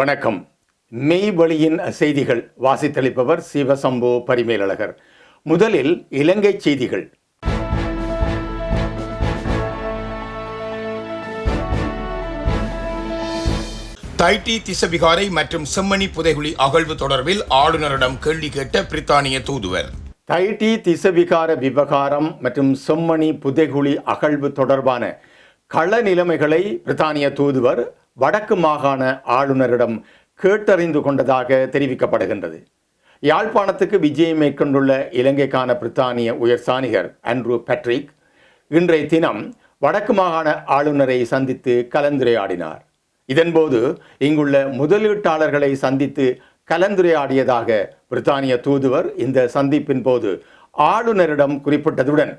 வணக்கம். மெய்வழியின் செய்திகள் வாசித்தளிப்பவர் சிவசம்பு பரிமேலழகர். முதலில் இலங்கை செய்திகள். தைட்டி திசவிகாரை மற்றும் செம்மணி புதைகுழி அகழ்வு தொடர்பில் ஆளுநரிடம் கேள்வி கேட்ட பிரித்தானிய தூதுவர். தைட்டி திசவிகார விவகாரம் மற்றும் செம்மணி புதைகுழி அகழ்வு தொடர்பான கள நிலைமைகளை பிரித்தானிய தூதுவர் வடக்கு மாகாண ஆளுநரிடம் கேட்டறிந்து கொண்டதாக தெரிவிக்கப்படுகின்றது. யாழ்ப்பாணத்துக்கு விஜயம் மேற்கொண்டுள்ள இலங்கைக்கான பிரித்தானிய உயர் சாணிகர் ஆண்ட்ரூ பேட்ரிக் இன்றைய தினம் வடக்கு மாகாண ஆளுநரை சந்தித்து கலந்துரையாடினார். இதன்போது இங்குள்ள முதலீட்டாளர்களை சந்தித்து கலந்துரையாடியதாக பிரித்தானிய தூதுவர் இந்த சந்திப்பின் போது ஆளுநரிடம் குறிப்பிட்டதுடன்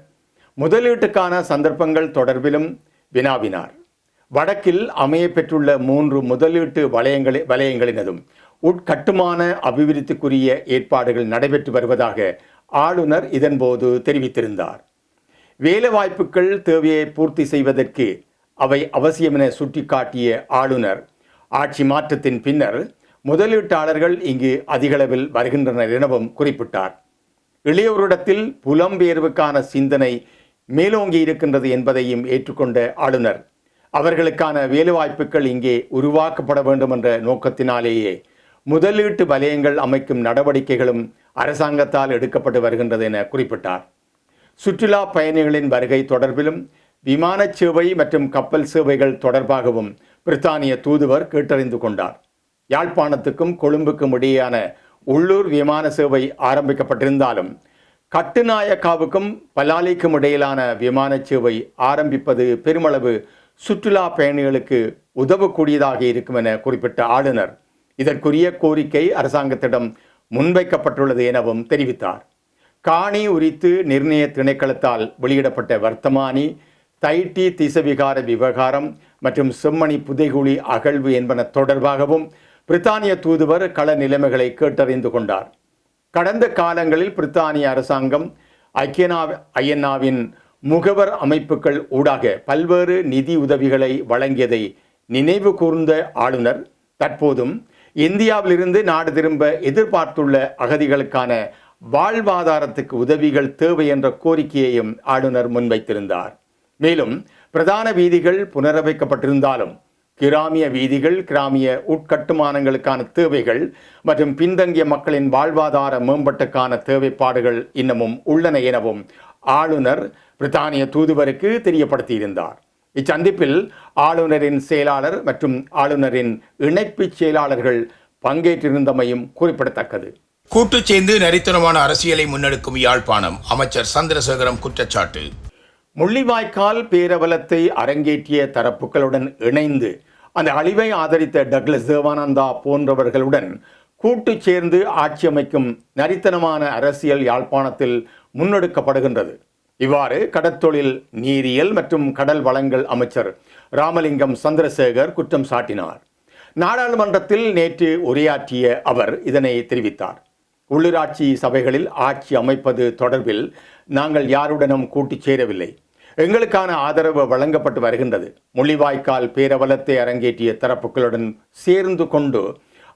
முதலீட்டுக்கான சந்தர்ப்பங்கள் தொடர்பிலும் வினாவினார். வடக்கில் அமைய பெற்றுள்ள மூன்று முதலீட்டு வலயங்களி வலயங்களினதும் உட்கட்டுமான அபிவிருத்திக்குரிய ஏற்பாடுகள் நடைபெற்று வருவதாக ஆளுநர் இதன்போது தெரிவித்திருந்தார். வேலைவாய்ப்புகள் தேவையை பூர்த்தி செய்வதற்கு அவை அவசியம் என சுட்டிக்காட்டிய ஆளுநர் ஆட்சி மாற்றத்தின் பின்னர் முதலீட்டாளர்கள் இங்கு அதிகளவில் வருகின்றனர் எனவும் குறிப்பிட்டார். இளையோரிடத்தில் புலம்பெயர்வுக்கான சிந்தனை மேலோங்கி இருக்கின்றது என்பதையும் ஏற்றுக்கொண்ட ஆளுநர் அவர்களுக்கான வேலைவாய்ப்புகள் இங்கே உருவாக்கப்பட வேண்டும் என்ற நோக்கத்தினாலேயே முதலீட்டு வலயங்கள் அமைக்கும் நடவடிக்கைகளும் அரசாங்கத்தால் எடுக்கப்பட்டு வருகின்றது என குறிப்பிட்டார். சுற்றுலா பயணிகளின் வருகை தொடர்பிலும் விமான சேவை மற்றும் கப்பல் சேவைகள் தொடர்பாகவும் பிரித்தானிய தூதுவர் கேட்டறிந்து கொண்டார். யாழ்ப்பாணத்துக்கும் கொழும்புக்கும் இடையேயான உள்ளூர் விமான சேவை ஆரம்பிக்கப்பட்டிருந்தாலும் கட்டுநாயக்காவுக்கும் பலாலிக்கும் இடையிலான விமான சேவை ஆரம்பிப்பது பெருமளவு சுற்றுலா பயணிகளுக்கு உதவக்கூடியதாக இருக்கும் என குறிப்பிட்ட ஆளுநர். இதற்குரிய கோரிக்கை அரசாங்கத்திடம் முன்வைக்கப்பட்டுள்ளது எனவும் தெரிவித்தார். காணி உரித்து நிர்ணய திணைக்களத்தால் வெளியிடப்பட்ட வர்த்தமானி தைட்டி திசவிகார விவகாரம் மற்றும் செம்மணி புதைகுழி அகழ்வு என்பன தொடர்பாகவும் பிரித்தானிய தூதுவர் கள நிலைமைகளை கேட்டறிந்து கொண்டார். கடந்த காலங்களில் பிரித்தானிய அரசாங்கம் ஐக்கியனா ஐஎன்ஆவின் முகவர் அமைப்புகள் ஊடாக பல்வேறு நிதி உதவிகளை வழங்கியதை நினைவு கூர்ந்த ஆளுநர் தற்போதும் இந்தியாவிலிருந்து நாடு திரும்ப எதிர்பார்த்துள்ள அகதிகளுக்கான வாழ்வாதாரத்துக்கு உதவிகள் தேவை என்ற கோரிக்கையையும் ஆளுநர் முன்வைத்திருந்தார். மேலும் பிரதான வீதிகள் புனரமைக்கப்பட்டிருந்தாலும் கிராமிய வீதிகள் கிராமிய உட்கட்டுமானங்களுக்கான தேவைகள் மற்றும் பின்தங்கிய மக்களின் வாழ்வாதார மேம்பட்டுக்கான தேவைப்பாடுகள் இன்னமும் உள்ளன எனவும் ஆளுநர் பிரித்தானிய தூதுவருக்கு தெரியப்படுத்தியிருந்தார். இச்சந்திப்பில் ஆளுநரின் செயலாளர் மற்றும் ஆளுநரின் இணைப்பு செயலாளர்கள் பங்கேற்றிருந்தமையும் குறிப்பிடத்தக்கது. கூட்டு சேர்ந்து நரித்தனமான அரசியலை முன்னெடுக்கும் யாழ்ப்பாணம் அமைச்சர் சந்திரசேகரம் குற்றச்சாட்டு. முள்ளிவாய்க்கால் பேரவலத்தை அரங்கேற்றிய தரப்புகளுடன் இணைந்து அந்த அழிவை ஆதரித்த டக்ளஸ் தேவானந்தா போன்றவர்களுடன் கூட்டு சேர்ந்து ஆட்சி அமைக்கும் நரித்தனமான அரசியல் யாழ்ப்பாணத்தில் முன்னெடுக்கப்படுகின்றது. இவ்வாறு கடற்தொழில் நீரியல் மற்றும் கடல் வளங்கள் அமைச்சர் ராமலிங்கம் சந்திரசேகர் குற்றம் சாட்டினார். நாடாளுமன்றத்தில் நேற்று உரையாற்றிய அவர் இதனை தெரிவித்தார். உள்ளூராட்சி சபைகளில் ஆட்சி அமைப்பது தொடர்பில் நாங்கள் யாருடனும் கூட்டிச் சேரவில்லை. எங்களுக்கான ஆதரவு வழங்கப்பட்டு வருகின்றது. முள்ளிவாய்க்கால் பேரவலத்தை அரங்கேற்றிய தரப்புகளுடன் சேர்ந்து கொண்டு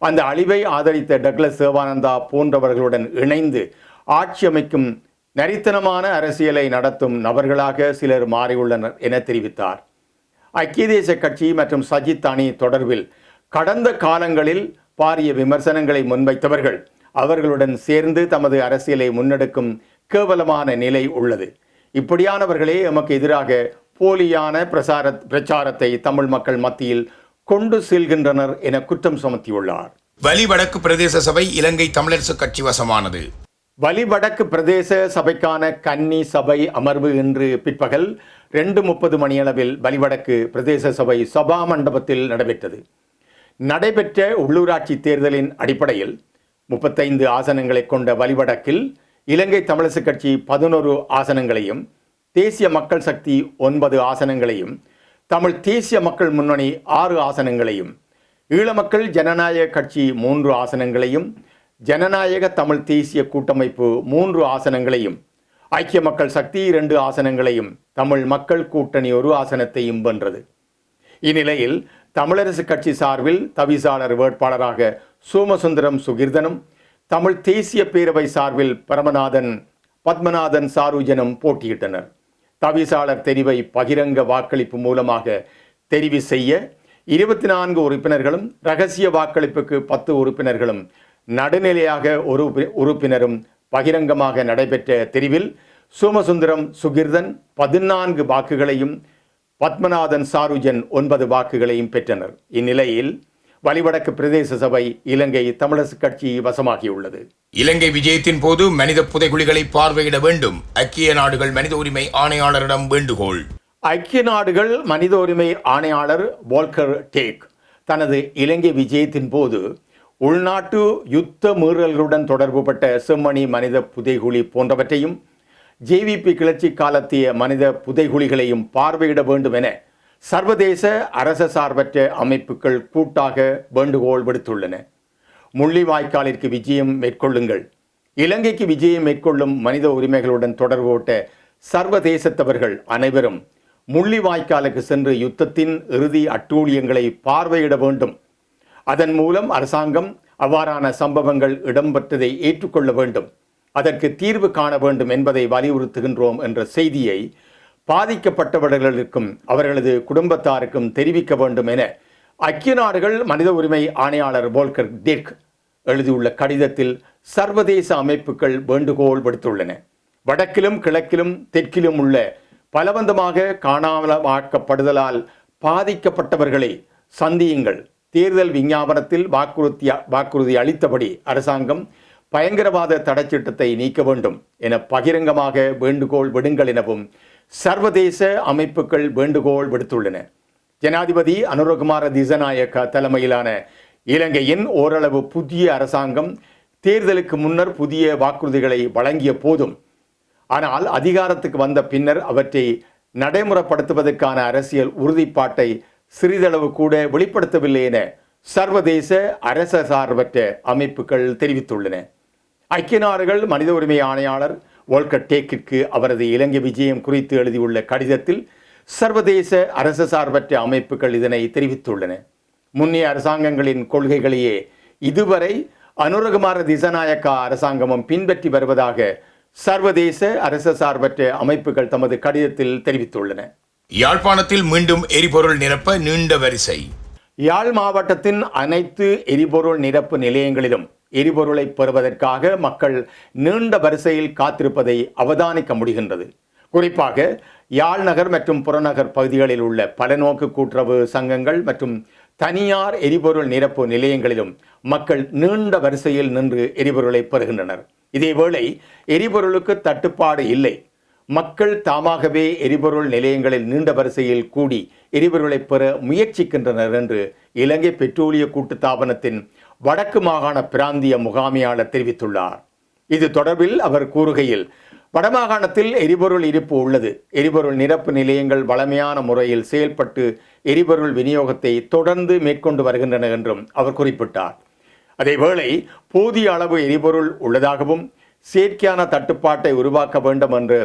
அந்த அழிவை ஆதரித்த டக்ளஸ் சேவானந்தா போன்றவர்களுடன் இணைந்து ஆட்சி அமைக்கும் நரித்தனமான அரசியலை நடத்தும் நபர்களாக சிலர் மாறியுள்ளனர் என தெரிவித்தார். ஐக்கிய தேச கட்சி மற்றும் சஜித் அணி தொடர்பில் கடந்த காலங்களில் பாரிய விமர்சனங்களை முன்வைத்தவர்கள் அவர்களுடன் சேர்ந்து தமது அரசியலை முன்னெடுக்கும் கேவலமான நிலை உள்ளது. இப்படியானவர்களே எமக்கு எதிராக போலியான பிரசார பிரச்சாரத்தை தமிழ் மக்கள் மத்தியில் கொண்டு செல்கின்றனர் என குற்றம் சுமத்தியுள்ளார். வலி வடக்கு பிரதேச சபை இலங்கை தமிழரசு கட்சி வசமானது. வலிவடக்கு பிரதேச சபைக்கான கன்னி சபை அமர்வு இன்று பிற்பகல் ரெண்டு முப்பது மணியளவில் வலிவடக்கு பிரதேச சபை சபா மண்டபத்தில் நடைபெற்றது. நடைபெற்ற உள்ளூராட்சி தேர்தலின் அடிப்படையில் முப்பத்தைந்து ஆசனங்களை கொண்ட வலிவடக்கில் இலங்கை தமிழரசு கட்சி பதினோரு ஆசனங்களையும் தேசிய மக்கள் சக்தி ஒன்பது ஆசனங்களையும் தமிழ் தேசிய மக்கள் முன்னணி ஆறு ஆசனங்களையும் ஈழமக்கள் ஜனநாயக கட்சி மூன்று ஆசனங்களையும் ஜனநாயக தமிழ் தேசிய கூட்டமைப்பு மூன்று ஆசனங்களையும் ஐக்கிய மக்கள் சக்தி இரண்டு ஆசனங்களையும் தமிழ் மக்கள் கூட்டணி ஒரு ஆசனத்தையும் வென்றது. இந்நிலையில் தமிழரசு கட்சி சார்பில் தவிசாளர் வேட்பாளராக சோமசுந்தரம் சுகிர்தனும் தமிழ் தேசிய பேரவை சார்பில் பரமநாதன் பத்மநாதன் சாருஜனும் போட்டியிட்டனர். தவிசாளர் தெரிவை பகிரங்க வாக்களிப்பு மூலமாக தெரிவு செய்ய இருபத்தி நான்கு உறுப்பினர்களும் ரகசிய வாக்களிப்புக்கு பத்து உறுப்பினர்களும் நடுநிலையாக ஒரு உறுப்பி- உறுப்பினரும் பகிரங்கமாக நடைபெற்ற தெரிவில் சோமசுந்தரம் சுகிர்தன் பதினான்கு வாக்குகளையும் பத்மநாதன் சாருஜன் ஒன்பது வாக்குகளையும் பெற்றனர். இந்நிலையில் வலிவடக்கு பிரதேச சபை இலங்கை தமிழரசு கட்சி வசமாகியுள்ளது. இலங்கை விஜயத்தின் போது மனித புதைகுழிகளை பார்வையிட வேண்டும். ஐக்கிய நாடுகள் மனித உரிமை ஆணையாளரிடம் வேண்டுகோள். ஐக்கிய நாடுகள் மனித உரிமை ஆணையாளர் வால்கர் டேக் தனது இலங்கை விஜயத்தின் போது உள்நாட்டு யுத்த மீறல்களுடன் தொடர்புபட்ட செம்மணி மனித புதைகுழி போன்றவற்றையும் ஜேவிபி கிளர்ச்சி காலத்திய மனித புதைகுழிகளையும் பார்வையிட வேண்டும் என சர்வதேச அரச சார்பற்ற அமைப்புகள் கூட்டாக வேண்டுகோள் விடுத்துள்ளன. முள்ளிவாய்க்காலிற்கு விஜயம் மேற்கொள்ளுங்கள். இலங்கைக்கு விஜயம் மேற்கொள்ளும் மனித உரிமைகளுடன் தொடர்புபட்ட சர்வதேசத்தவர்கள் அனைவரும் முள்ளிவாய்க்காலுக்கு சென்று யுத்தத்தின் இறுதி அட்டூழியங்களை பார்வையிட வேண்டும். அதன் மூலம் அரசாங்கம் அவ்வாறான சம்பவங்கள் இடம்பெற்றதை ஏற்றுக்கொள்ள வேண்டும். அதற்கு தீர்வு காண வேண்டும் என்பதை வலியுறுத்துகின்றோம் என்ற செய்தியை பாதிக்கப்பட்டவர்களுக்கும் அவர்களது குடும்பத்தாருக்கும் தெரிவிக்க வேண்டும் என ஐக்கிய நாடுகள் மனித உரிமை ஆணையாளர் போல்கர் டிர்க் எழுதியுள்ள கடிதத்தில் சர்வதேச அமைப்புகள் வேண்டுகோள் விடுத்துள்ளன. வடக்கிலும் கிழக்கிலும் தெற்கிலும் உள்ள பலவந்தமாக காணாமலமாக்கப்படுதலால் பாதிக்கப்பட்டவர்களை சந்தியுங்கள். தேர்தல் விஞ்ஞாபனத்தில் வாக்குறுதி வாக்குறுதி அளித்தபடி அரசாங்கம் பயங்கரவாத தடைச்சிட்டத்தை நீக்க வேண்டும் என பகிரங்கமாக வேண்டுகோள் விடுங்கள் எனவும் சர்வதேச அமைப்புகள் வேண்டுகோள் விடுத்துள்ளன. ஜனாதிபதி அனுரகுமார திசநாயக்க தலைமையிலான இலங்கையின் ஓரளவு புதிய அரசாங்கம் தேர்தலுக்கு முன்னர் புதிய வாக்குறுதிகளை வழங்கிய போதும் ஆனால் அதிகாரத்துக்கு வந்த பின்னர் அவற்றை நடைமுறைப்படுத்துவதற்கான அரசியல் உறுதிப்பாட்டை சிறிதளவு கூட வெளிப்படுத்தவில்லை என சர்வதேச அரச சார்பற்ற அமைப்புகள் தெரிவித்துள்ளன. ஐக்கிய நாடுகள் மனித உரிமை ஆணையாளர் வோல்கர் டேக்கிற்கு அவரது இலங்கை விஜயம் குறித்து எழுதியுள்ள கடிதத்தில் சர்வதேச அரச சார்பற்ற அமைப்புகள் இதனை தெரிவித்துள்ளன. முன்னைய அரசாங்கங்களின் கொள்கைகளையே இதுவரை அனுரகுமார திசநாயக்கா அரசாங்கமும் பின்பற்றி வருவதாக சர்வதேச அரச சார்பற்ற அமைப்புகள் தமது கடிதத்தில் தெரிவித்துள்ளன. யாழ்ப்பாணத்தில் மீண்டும் எரிபொருள் நிரப்ப நீண்ட வரிசை. யாழ் மாவட்டத்தின் அனைத்து எரிபொருள் நிரப்பு நிலையங்களிலும் எரிபொருளை பெறுவதற்காக மக்கள் நீண்ட வரிசையில் காத்திருப்பதை அவதானிக்க முடிகின்றது. குறிப்பாக யாழ் நகர் மற்றும் புறநகர் பகுதிகளில் உள்ள பலநோக்கு கூட்டுறவு சங்கங்கள் மற்றும் தனியார் எரிபொருள் நிரப்பு நிலையங்களிலும் மக்கள் நீண்ட வரிசையில் நின்று எரிபொருளை பெறுகின்றனர். இதேவேளை எரிபொருளுக்கு தட்டுப்பாடு இல்லை. மக்கள் தாமாகவே எரிபொருள் நிலையங்களில் நீண்ட வரிசையில் கூடி எரிபொருளை பெற முயற்சிக்கின்றனர் என்று இலங்கை பெட்ரோலிய கூட்டுத்தாபனத்தின் வடக்கு மாகாண பிராந்திய முகாமையாளர் தெரிவித்துள்ளார். இது தொடர்பில் அவர் கூறுகையில் வடமாகாணத்தில் எரிபொருள் இருப்பு உள்ளது. எரிபொருள் நிரப்பு நிலையங்கள் வளமையான முறையில் செயல்பட்டு எரிபொருள் விநியோகத்தை தொடர்ந்து மேற்கொண்டு வருகின்றன என்றும் அவர் குறிப்பிட்டார். அதேவேளை போதிய அளவு எரிபொருள் உள்ளதாகவும் செயற்கையான தட்டுப்பாட்டை உருவாக்க வேண்டும் என்று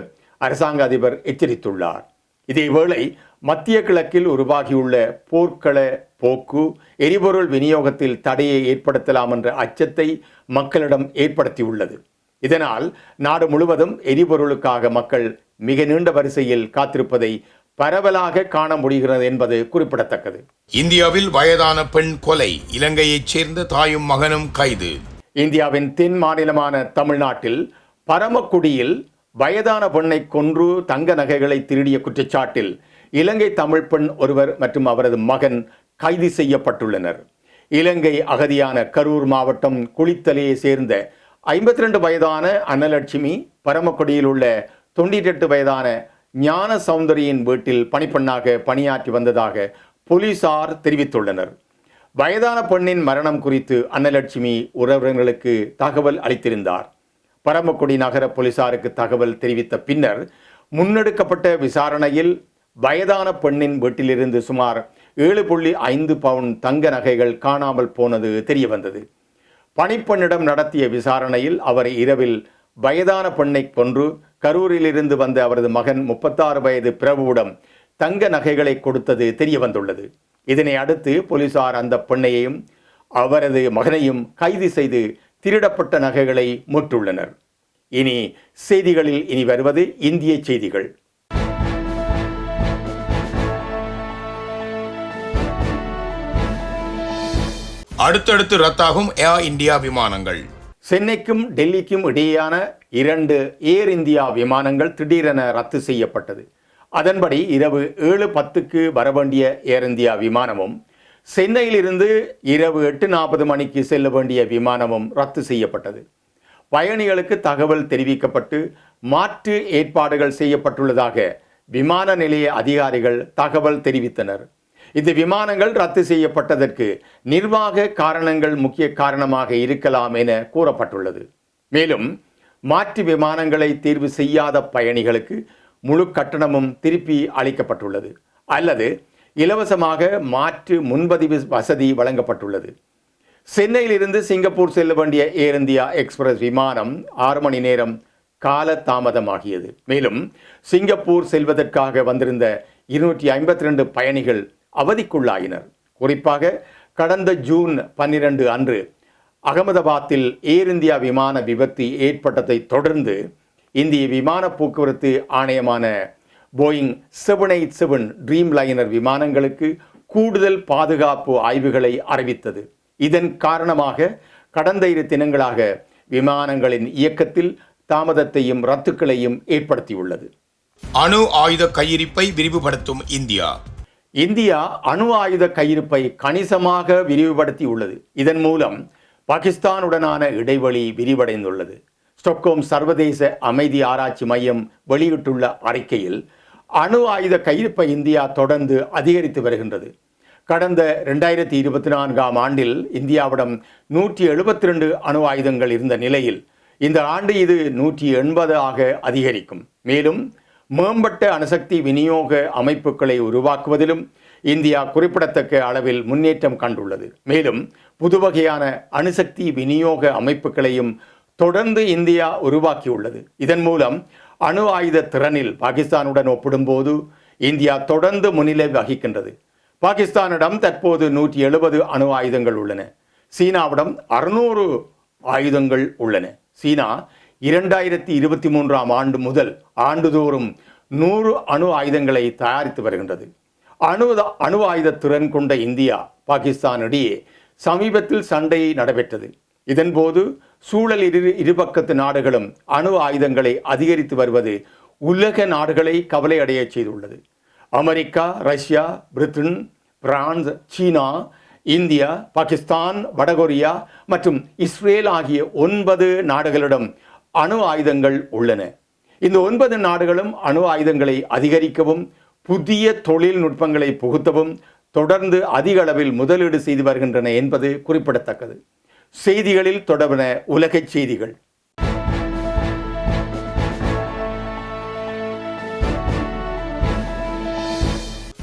அரசாங்க அதிபர் எச்சரித்துள்ளார். இதேவேளை மத்திய கிழக்கில் உருவாகியுள்ள போர்க்கள போக்கு எரிபொருள் விநியோகத்தில் தடையை ஏற்படுத்தலாம் என்ற அச்சத்தை மக்களிடம் ஏற்படுத்தியுள்ளது. இதனால் நாடு முழுவதும் எரிபொருளுக்காக மக்கள் மிக நீண்ட வரிசையில் காத்திருப்பதை பரவலாக காண முடிகிறது என்பது குறிப்பிடத்தக்கது. இந்தியாவில் வயதான பெண் கொலை இலங்கையைச் சேர்ந்த தாயும் மகனும் கைது. இந்தியாவின் தென் மாநிலமான தமிழ்நாட்டில் பரமக்குடியில் வயதான பெண்ணை கொன்று தங்க நகைகளை திருடிய குற்றச்சாட்டில் இலங்கை தமிழ் பெண் ஒருவர் மற்றும் அவரது மகன் கைது செய்யப்பட்டுள்ளனர். இலங்கை அகதியான கரூர் மாவட்டம் குளித்தலையை சேர்ந்த ஐம்பத்தி ரெண்டு வயதான அன்னலட்சுமி பரமக்குடியில் உள்ள தொண்ணூற்றெட்டு வயதான ஞான சௌந்தரியின் வீட்டில் பணிப்பெண்ணாக பணியாற்றி வந்ததாக போலீசார் தெரிவித்துள்ளனர். வயதான பெண்ணின் மரணம் குறித்து அன்னலட்சுமி உறவினர்களுக்கு தகவல் அளித்திருந்தார். பரமக்குடி நகர போலீசாருக்கு தகவல் தெரிவித்த பின்னர் முன்னெடுக்கப்பட்ட விசாரணையில் வயதான பெண்ணின் வீட்டிலிருந்து சுமார் ஏழு புள்ளி ஐந்து பவுன் தங்க நகைகள் காணாமல் போனது தெரிய வந்தது பணிப்பெண்ணிடம் நடத்திய விசாரணையில் அவர் இரவில் வயதான பெண்ணை கொன்று கரூரிலிருந்து வந்த அவரது மகன் முப்பத்தாறு வயது பிரபுவிடம் தங்க நகைகளை கொடுத்தது தெரிய வந்துள்ளது இதனை அடுத்து போலீசார் அந்த பெண்ணையும் அவரது மகனையும் கைது செய்து திருடப்பட்ட நகைகளை முற்றுள்ளனர். இனி செய்திகளில் இனி வருவது இந்திய செய்திகள். அடுத்தடுத்து ரத்தாகும் ஏர் இந்தியா விமானங்கள். சென்னைக்கும் டெல்லிக்கும் இடையேயான இரண்டு ஏர் இந்தியா விமானங்கள் திடீரென ரத்து செய்யப்பட்டது. அதன்படி இரவு ஏழு பத்துக்கு வரவேண்டிய ஏர் இந்தியா விமானமும் சென்னையிலிருந்து இரவு எட்டு நாற்பது மணிக்கு செல்ல வேண்டிய விமானமும் ரத்து செய்யப்பட்டது. பயணிகளுக்கு தகவல் தெரிவிக்கப்பட்டு மாற்று ஏற்பாடுகள் செய்யப்பட்டுள்ளதாக விமான நிலைய அதிகாரிகள் தகவல் தெரிவித்தனர். இந்த விமானங்கள் ரத்து செய்யப்பட்டதற்கு நிர்வாக காரணங்கள் முக்கிய காரணமாக இருக்கலாம் என கூறப்பட்டுள்ளது. மேலும் மாற்று விமானங்களை தேர்வு செய்யாத பயணிகளுக்கு முழு கட்டணமும் திருப்பி அளிக்கப்பட்டுள்ளது. அல்லது இலவசமாக மாற்று முன்பதிவு வசதி வழங்கப்பட்டுள்ளது. சென்னையிலிருந்து சிங்கப்பூர் செல்ல வேண்டிய ஏர் இந்தியா எக்ஸ்பிரஸ் விமானம் ஆறு மணி நேரம் கால தாமதமாகியது மேலும் சிங்கப்பூர் செல்வதற்காக வந்திருந்த இருநூற்றி ஐம்பத்தி ரெண்டு பயணிகள் அவதிக்குள்ளாயினர். குறிப்பாக கடந்த ஜூன் பன்னிரண்டு அன்று அகமதாபாத்தில் ஏர் இந்தியா விமான விபத்து ஏற்பட்டதை தொடர்ந்து இந்திய விமான போக்குவரத்து ஆணையமான Boeing seven eight seven Dreamliner விமானங்களுக்கு கூடுதல் பாதுகாப்பு ஆய்வுகளை அறிவித்தது. இதன் காரணமாக கடந்த இரு தினங்களாக விமானங்களின் இயக்கத்தில் தாமதத்தையும் ரத்துக்களையும் ஏற்படுத்தியுள்ளது. அணு ஆயுத கையிருப்பை விரிவுபடுத்தும் இந்தியா. இந்தியா அணு ஆயுத கையிருப்பை கணிசமாக விரிவுபடுத்தியுள்ளது. இதன் மூலம் பாகிஸ்தானுடனான இடைவெளி விரிவடைந்துள்ளது. ஸ்டொக்ஹோம் சர்வதேச அமைதி ஆராய்ச்சி மையம் வெளியிட்டுள்ள அறிக்கையில் அணு ஆயுத கையிருப்பை இந்தியா தொடர்ந்து அதிகரித்து வருகின்றது. கடந்த ரெண்டாயிரத்தி இருபத்தி நான்காம் ஆண்டில் இந்தியாவிடம் நூற்றி எழுபத்தி ரெண்டு அணு ஆயுதங்கள் இருந்த நிலையில் இந்த ஆண்டு இது நூற்றி எண்பது ஆக அதிகரிக்கும். மேலும் மேம்பட்ட அணுசக்தி விநியோக அமைப்புகளை உருவாக்குவதிலும் இந்தியா குறிப்பிடத்தக்க அளவில் முன்னேற்றம் கண்டுள்ளது. மேலும் புதுவகையான அணுசக்தி விநியோக அமைப்புகளையும் தொடர்ந்து இந்தியா உருவாக்கியுள்ளது. இதன் மூலம் அணு ஆயுத திறனில் பாகிஸ்தானுடன் ஒப்பிடும்போது இந்தியா தொடர்ந்து முன்னிலை வகிக்கின்றது. பாகிஸ்தானிடம் தற்போது நூற்றி எழுபது அணு ஆயுதங்கள் உள்ளன. சீனாவிடம் அறுநூறு ஆயுதங்கள் உள்ளன. சீனா இரண்டாயிரத்தி இருபத்தி மூன்றாம் ஆண்டு முதல் ஆண்டுதோறும் நூறு அணு ஆயுதங்களை தயாரித்து வருகின்றது. அணு அணு ஆயுத திறன் கொண்ட இந்தியா பாகிஸ்தானிடையே சமீபத்தில் சண்டை நடைபெற்றது. இதன்போது சூழல் இரு இருபக்கத்து நாடுகளும் அணு ஆயுதங்களை அதிகரித்து வருவது உலக நாடுகளை கவலையடைய செய்துள்ளது. America Russia Britain France China India Pakistan வடகொரியா மற்றும் இஸ்ரேல் ஆகிய ஒன்பது நாடுகளிடம் அணு ஆயுதங்கள் உள்ளன. இந்த ஒன்பது நாடுகளும் அணு ஆயுதங்களை அதிகரிக்கவும் புதிய தொழில்நுட்பங்களை புகுத்தவும் தொடர்ந்து அதிக அளவில் முதலீடு செய்து வருகின்றன என்பது குறிப்பிடத்தக்கது. செய்திகளில் தொடர்பன உலகச் செய்திகள்.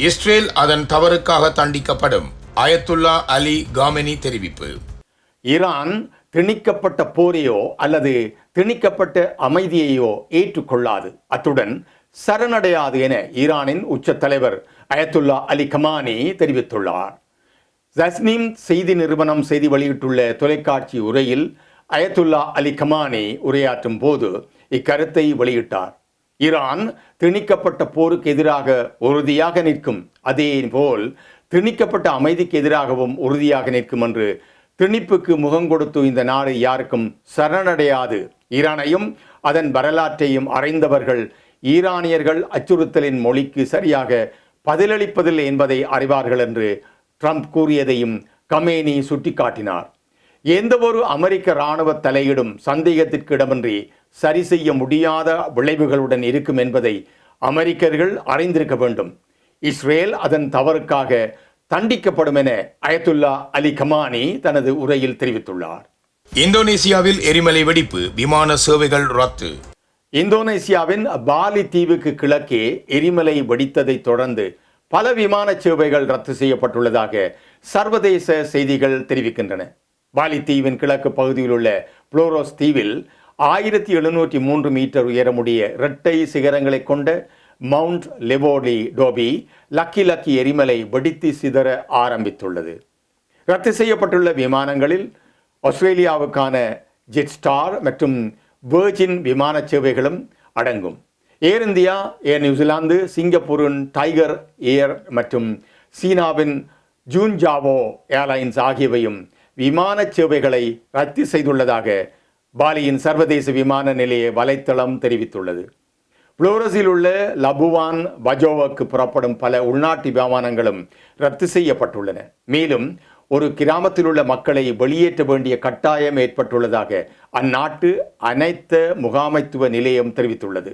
இஸ்ரேல் அதன் தவறுக்காக தண்டிக்கப்படும் அயத்துல்லா அலி காமெனி தெரிவிப்பு. ஈரான் திணிக்கப்பட்ட போரையோ அல்லது திணிக்கப்பட்ட அமைதியையோ ஏற்றுக்கொள்ளாது. அத்துடன் சரணடையாது என ஈரானின் உச்ச தலைவர் அயத்துல்லா அலி கமானி தெரிவித்துள்ளார். ஜஸ்னீம் செய்தி நிறுவனம் செய்தி வெளியிட்டுள்ள தொலைக்காட்சி உரையில் அயத்துல்லா அலி கமானி உரையாற்றும் போது இக்கருத்தை வெளியிட்டார். ஈரான் திணிக்கப்பட்ட போருக்கு எதிராக உறுதியாக நிற்கும். அதே போல் திணிக்கப்பட்ட அமைதிக்கு எதிராகவும் உறுதியாக நிற்கும் என்று திணிப்புக்கு முகம் கொடுத்து இந்த நாடு யாருக்கும் சரணடையாது. ஈரானையும் அதன் வரலாற்றையும் அறிந்தவர்கள் ஈரானியர்கள் அச்சுறுத்தலின் மொழிக்கு சரியாக பதிலளிப்பதில்லை என்பதை அறிவார்கள் என்று ட்ரம்ப் கூறியதையும் கமேனி சுட்டிக்காட்டினார். எந்த ஒரு அமெரிக்க இராணுவ தலையீடும் சந்தேகத்திற்கு இடமின்றி சரி செய்ய முடியாத விளைவுகளுடன் இருக்கும் என்பதை அமெரிக்கர்கள் அறிந்திருக்க வேண்டும். இஸ்ரேல் அதன் தவறுக்காக தண்டிக்கப்படும் என அயத்துல்லா அலி கமானி தனது உரையில் தெரிவித்துள்ளார். இந்தோனேசியாவில் எரிமலை வெடிப்பு விமான சேவைகள் ரத்து. இந்தோனேசியாவின் பாலி தீவுக்கு கிழக்கே எரிமலை வெடித்ததைத் தொடர்ந்து பல விமான சேவைகள் ரத்து செய்யப்பட்டுள்ளதாக சர்வதேச செய்திகள் தெரிவிக்கின்றன. பாலி தீவின் கிழக்கு பகுதியில் உள்ள புளோரோஸ் தீவில் ஆயிரத்தி எழுநூற்றி மூன்று மீட்டர் உயரமுடைய இரட்டை சிகரங்களை கொண்ட மவுண்ட் லெவோலி டோபி லக்கி லக்கி எரிமலை வெடித்து சிதற ஆரம்பித்துள்ளது. ரத்து செய்யப்பட்டுள்ள விமானங்களில் ஆஸ்திரேலியாவுக்கான ஜெட் ஸ்டார் மற்றும் வேர்ஜின் விமான சேவைகளும் அடங்கும். Air India Air New Zealand சிங்கப்பூரின் டைகர் ஏர் மற்றும் சீனாவின் ஜூன்ஜாவோ ஏர்லைன்ஸ் ஆகியவையும் விமான சேவைகளை ரத்து செய்துள்ளதாக பாலியின் சர்வதேச விமான நிலைய வலைத்தளம் தெரிவித்துள்ளது. புளோரஸில் உள்ள லபுவான் வஜோவுக்கு புறப்படும் பல உள்நாட்டு விமானங்களும் ரத்து செய்யப்பட்டுள்ளன. மேலும் ஒரு கிராமத்தில் உள்ள மக்களை வெளியேற்ற வேண்டிய கட்டாயம் ஏற்பட்டுள்ளதாக அந்நாட்டு அனைத்து முகாமைத்துவ நிலையம் தெரிவித்துள்ளது.